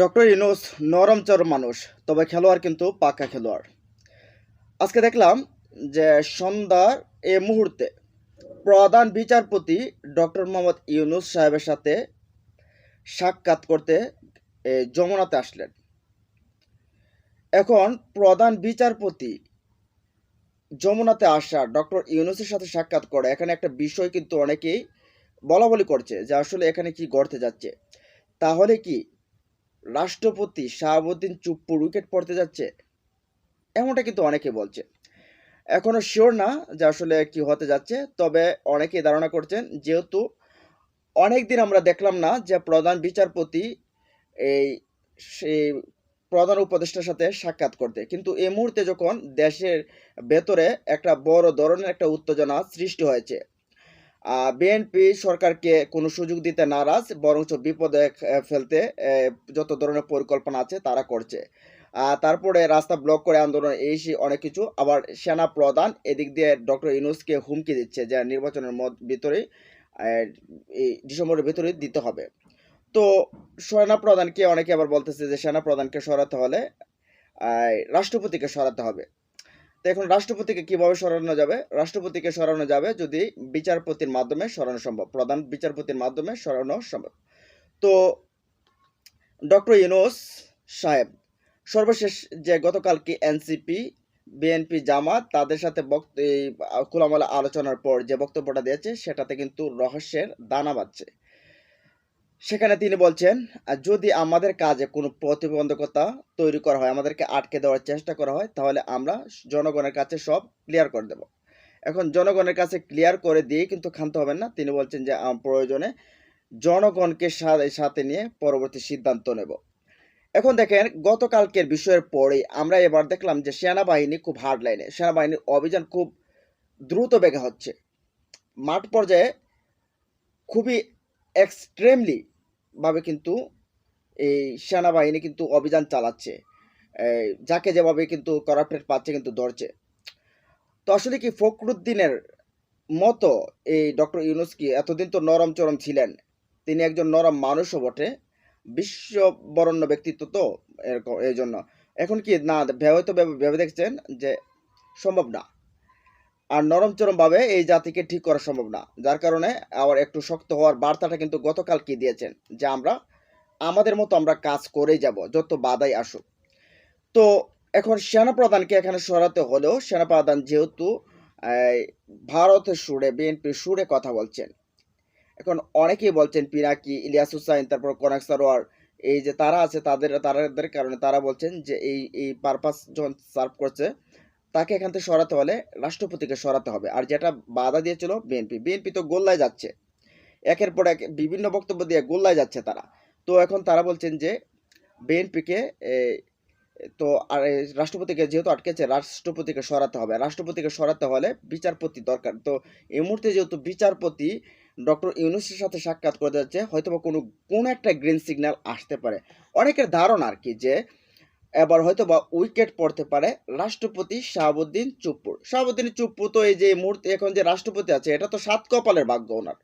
Doctor Yunus নরম চরম মানুষ, তবে খেলোয়াড় কিন্তু পাকা খেলোয়াড়। আজকে দেখলাম যে সন্ধ্যার এ মুহূর্তে প্রধান বিচারপতি ডক্টর মোহাম্মদ ইউনুস সাহেবের সাথে সাক্ষাৎ করতে যমুনাতে আসলেন। এখন প্রধান বিচারপতি যমুনাতে আসা ডক্টর ইউনুসের সাথে সাক্ষাৎ করে, এখানে একটা বিষয় কিন্তু অনেকেই বলা বলি করছে যে আসলে এখানে কি ঘটতে যাচ্ছে। তাহলে কি রাষ্ট্রপতি শাহাবুদ্দিন চুপ্পুর উইকেট পড়তে যাচ্ছে, এমনটা কিন্তু অনেকে বলছে। এখনও শিওর না যে আসলে কি হতে যাচ্ছে, তবে অনেকেই ধারণা করছেন যেহেতু অনেক দিন আমরা দেখলাম না যে প্রধান বিচারপতি এই সেই প্রধান উপদেষ্টার সাথে সাক্ষাৎ করতে। কিন্তু এই মুহূর্তে যখন দেশের ভেতরে একটা বড় ধরনের একটা উত্তেজনা সৃষ্টি হয়েছে বিএনপি সরকারকে কোনো সুযোগ দিতে নারাজ, বরঞ্চ বিপদে ফেলতে যত ধরনের পরিকল্পনা আছে তারা করছে। তারপরে রাস্তা ব্লক করে আন্দোলন, এই অনেক কিছু। আবার সেনা প্রধান এদিক দিয়ে ডক্টর ইউনুসকে হুমকি দিচ্ছে যে নির্বাচনের ভিতরেই ডিসেম্বরের ভিতরেই দিতে হবে। তো সেনা প্রধানকে অনেকে আবার বলতেছে যে সেনা প্রধানকে সরাতে হলে রাষ্ট্রপতিকে সরাতে হবে। তো এখন রাষ্ট্রপতিকে কীভাবে সরানো যাবে? রাষ্ট্রপতিকে সরানো যাবে যদি বিচারপতির মাধ্যমে সরানো সম্ভব, প্রধান বিচারপতির মাধ্যমে সরানো সম্ভব। তো ডক্টর ইউনুস সাহেব, সর্বশেষ যে গতকালকে এনসিপি, বিএনপি, জামাত, তাদের সাথে বক্ত খোলামেলা আলোচনার পর যে বক্তব্যটা দিয়েছে, সেটাতে কিন্তু রহস্যের দানা বাঁধছে। সেখানে তিনি বলছেন যদি আমাদের কাজে কোনো প্রতিবন্ধকতা তৈরি করা হয়, আমাদেরকে আটকে দেওয়ার চেষ্টা করা হয়, তাহলে আমরা জনগণের কাছে সব ক্লিয়ার করে দেব। এখন জনগণের কাছে ক্লিয়ার করে দিয়ে কিন্তু ক্ষান্ত হবেন না। তিনি বলছেন যে প্রয়োজনে জনগণকে সাথে নিয়ে পরবর্তী সিদ্ধান্ত নেব। এখন দেখেন, গতকালকের বিষয়ের পরেই আমরা এবার দেখলাম যে, সেনাবাহিনী খুব হার্ড লাইনে সেনাবাহিনীর অভিযান খুব দ্রুত বেগে হচ্ছে। মাঠ পর্যায়ে খুবই এক্সট্রিমলি ভাবে কিন্তু এই সেনাবাহিনী কিন্তু অভিযান চালাচ্ছে। যাকে যেভাবে কিন্তু করাপ্টেড পাচ্ছে কিন্তু ধরছে। তো আসলে কি ফখরুদ্দিনের মতো এই ডক্টর ইউনুস কি এতদিন তো নরম চরম ছিলেন? তিনি একজন নরম মানুষও বটে, বিশ্ববরণ্য ব্যক্তিত্ব তো এরকম এই জন্য এখন কি না, ভেবে তো ভেবে দেখছেন যে সম্ভব না। আর নরম চরমভাবে এই জাতিকে ঠিক করা সম্ভব না। যার কারণে আবার একটু শক্ত হওয়ার বার্তাটা কিন্তু গতকাল কি দিয়েছেন? যে আমরা, আমাদের মতো আমরা কাজ করেই যাব, যত বাধাই আসুক। তো এখন সেনাপ্রধানকে এখানে সরাতে হলেও সেনাপ্রধান যেহেতু ভারতের সুরে বিএনপির সুরে কথা বলছেন। এখন অনেকেই বলছেন, পিনাকি, ইলিয়াস হুসাইন, তারপর কনক সারোয়ার, এই যে তারা আছে, তাদের তাদের কারণে তারা বলছেন যে এই এই পারপাস যখন সার্ভ করছে তাকে এখান থেকে সরাতে হলে রাষ্ট্রপতিকে সরাতে হবে। আর যেটা বাধা দিয়েছিল বিএনপি বিএনপি তো গোল্লায় যাচ্ছে। একের পর এক বিভিন্ন বক্তব্য দিয়ে গোল্লায় যাচ্ছে তারা। তো এখন তারা বলছেন যে, বিএনপিকে তো আর রাষ্ট্রপতিকে যেহেতু আটকেছে, রাষ্ট্রপতিকে সরাতে হবে। রাষ্ট্রপতিকে সরাতে হলে বিচারপতি দরকার। তো এই মুহূর্তে যেহেতু বিচারপতি ডক্টর ইউনুসের সাথে সাক্ষাৎ করতে যাচ্ছে হয়তো কোনো কোনো একটা গ্রিন সিগন্যাল আসতে পারে। অনেকের ধারণা আর কি যে এবার হয়তো বা উইকেট পড়তে পারে রাষ্ট্রপতি শাহাবুদ্দিন চুপ্পুর। শাহাবুদ্দিন চুপ্পু তো এই যে মুহূর্তে এখন যে রাষ্ট্রপতি আছে, এটা তো সাত কপালের ভাগ্য ওনার।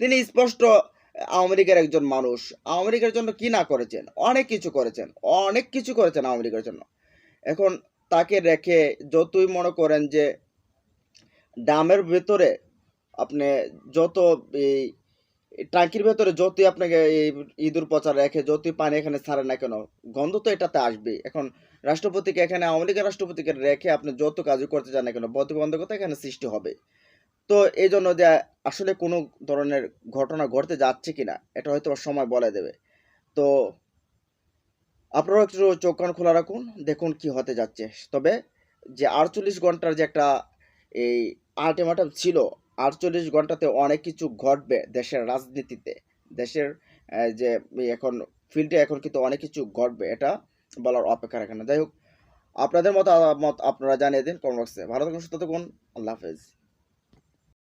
তিনি স্পষ্ট আওয়ামী লীগের একজন মানুষ। আওয়ামী লীগের জন্য কি না করেছেন? অনেক কিছু করেছেন। অনেক কিছু করেছেন আওয়ামী লীগের জন্য। এখন তাকে রেখে যতই মনে করেন যে ডামের ভেতরে আপনি যত এই টাঙ্কির ভেতরে যতই আপনাকে ইঁদুর পচা রেখে যতই পানি এখানে ছাড়ে না কেন, গন্ধ তো এটাতে আসবে এখন রাষ্ট্রপতিকে এখানে, আওয়ামী লীগের রাষ্ট্রপতিকে রেখে আপনি যত কাজই করতে চান না কেন প্রতিবন্ধকতা এখানে সৃষ্টি হবে। তো এই জন্য যে আসলে কোনো ধরনের ঘটনা ঘটতে যাচ্ছে কিনা, এটা হয়তো সময় বলে দেবে। তো আপনারাও একটু চোখ কান খোলা রাখুন, দেখুন কি হতে যাচ্ছে। তবে যে আটচল্লিশ ঘণ্টার যে একটা এই আলটিমেটাম ছিল আটচল্লিশ ঘন্টাতে অনেক কিছু ঘটবে দেশের রাজনীতিতে। দেশের যে এখন ফিল্ডে এখন কিন্তু অনেক কিছু ঘটবে, এটা বলার অপেক্ষা রাখে না। যাই হোক, আপনাদের মতো মত আপনারা জানিয়ে দিন কমেন্ট বক্সে। ভালো থাকুন, সুস্থ থাকুন, আল্লাহ হাফেজ।